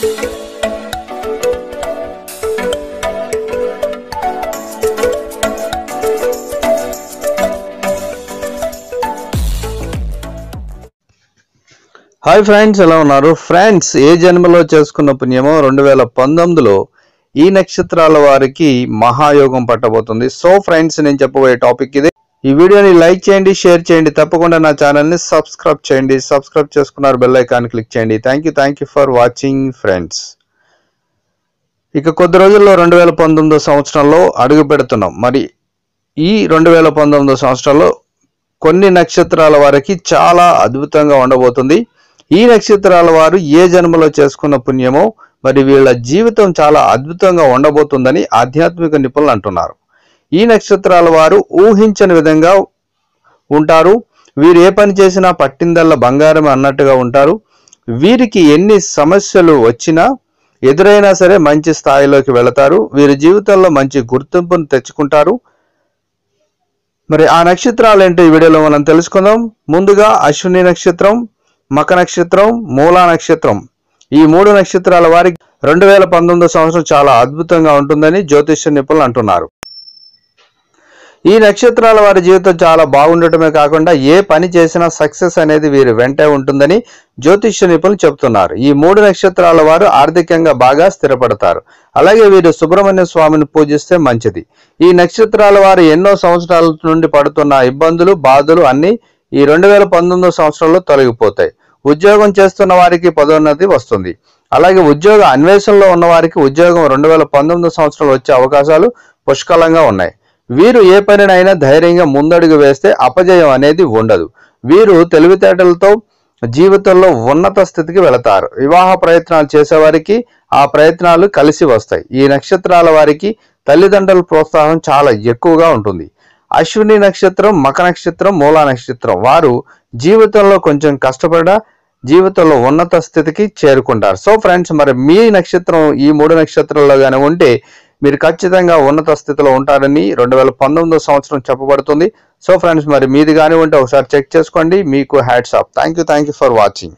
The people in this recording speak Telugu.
హాయ్ ఫ్రెండ్స్ ఎలా ఉన్నారు? ఫ్రెండ్స్ ఏ జన్మలో చేసుకున్న పుణ్యమో రెండు వేల పంతొమ్మిదిలో ఈ నక్షత్రాల వారికి మహాయోగం పట్టబోతుంది. సో ఫ్రెండ్స్ నేను చెప్పబోయే టాపిక్ ఇది. ఈ వీడియోని లైక్ చేయండి షేర్ చేయండి తప్పకుండా నా ఛానల్ని సబ్స్క్రైబ్ చేయండి. సబ్స్క్రైబ్ చేసుకున్నారు బెల్ ఐకాన్ క్లిక్ చేయండి. Thank you thank you for watching friends ఇక కొద్ది రోజుల్లో రెండు వేల పంతొమ్మిదో సంవత్సరంలో అడుగు పెడుతున్నాం. మరి ఈ రెండు వేల పంతొమ్మిదో సంవత్సరంలో కొన్ని నక్షత్రాల వారికి చాలా అద్భుతంగా ఉండబోతుంది. ఈ నక్షత్రాల వారు ఏ జన్మలో చేసుకున్న పుణ్యమో మరి వీళ్ళ జీవితం చాలా అద్భుతంగా ఉండబోతుందని ఆధ్యాత్మిక నిపుణులు అంటున్నారు. ఈ నక్షత్రాల వారు ఊహించని విధంగా ఉంటారు. వీరు ఏ పని చేసినా పట్టిందల్లా బంగారం అన్నట్టుగా ఉంటారు. వీరికి ఎన్ని సమస్యలు వచ్చినా ఎదురైనా సరే మంచి స్థాయిలోకి వెళతారు. వీరి జీవితంలో మంచి గుర్తింపును తెచ్చుకుంటారు. మరి ఆ నక్షత్రాలు ఏంటో ఈ వీడియోలో మనం తెలుసుకుందాం. ముందుగా అశ్విని నక్షత్రం మక నక్షత్రం మూలా నక్షత్రం. ఈ మూడు నక్షత్రాల వారికి రెండు వేల పంతొమ్మిదో సంవత్సరం చాలా అద్భుతంగా ఉంటుందని జ్యోతిష్య నిపుణులు అంటున్నారు. ఈ నక్షత్రాల వారి జీవితం చాలా బాగుండటమే కాకుండా ఏ పని చేసినా సక్సెస్ అనేది వీరి వెంటే ఉంటుందని జ్యోతిష్య నిపుణులు చెబుతున్నారు. ఈ మూడు నక్షత్రాల వారు ఆర్థికంగా బాగా స్థిరపడతారు. అలాగే వీరు సుబ్రహ్మణ్య స్వామిని పూజిస్తే మంచిది. ఈ నక్షత్రాల వారు ఎన్నో సంవత్సరాల నుండి పడుతున్న ఇబ్బందులు బాధలు అన్నీ ఈ రెండు వేల పంతొమ్మిదో సంవత్సరంలో తొలగిపోతాయి. ఉద్యోగం చేస్తున్న వారికి పదోన్నతి వస్తుంది. అలాగే ఉద్యోగ అన్వేషణలో ఉన్న వారికి ఉద్యోగం రెండు వేల పంతొమ్మిదో సంవత్సరంలో వచ్చే అవకాశాలు పుష్కలంగా ఉన్నాయి. వీరు ఏ పనినైనా ధైర్యంగా ముందడుగు వేస్తే అపజయం అనేది ఉండదు. వీరు తెలివితేటలతో జీవితంలో ఉన్నత స్థితికి వెళతారు. వివాహ ప్రయత్నాలు చేసేవారికి ఆ ప్రయత్నాలు కలిసి వస్తాయి. ఈ నక్షత్రాల వారికి తల్లిదండ్రుల ప్రోత్సాహం చాలా ఎక్కువగా ఉంటుంది. అశ్విని నక్షత్రం మక నక్షత్రం మూలా నక్షత్రం వారు జీవితంలో కొంచెం కష్టపడ జీవితంలో ఉన్నత స్థితికి చేరుకుంటారు. సో ఫ్రెండ్స్ మరి మీ నక్షత్రం ఈ మూడు నక్షత్రాల్లో కానీ ఉంటే మీరు ఖచ్చితంగా ఉన్నత స్థితిలో ఉంటారని రెండు వేల పంతొమ్మిదో సంవత్సరం చెప్పబడుతుంది. సో ఫ్రెండ్స్ మరి మీది కానీ ఉంటే ఒకసారి చెక్ చేసుకోండి. మీకు hats off. Thank you thank you for watching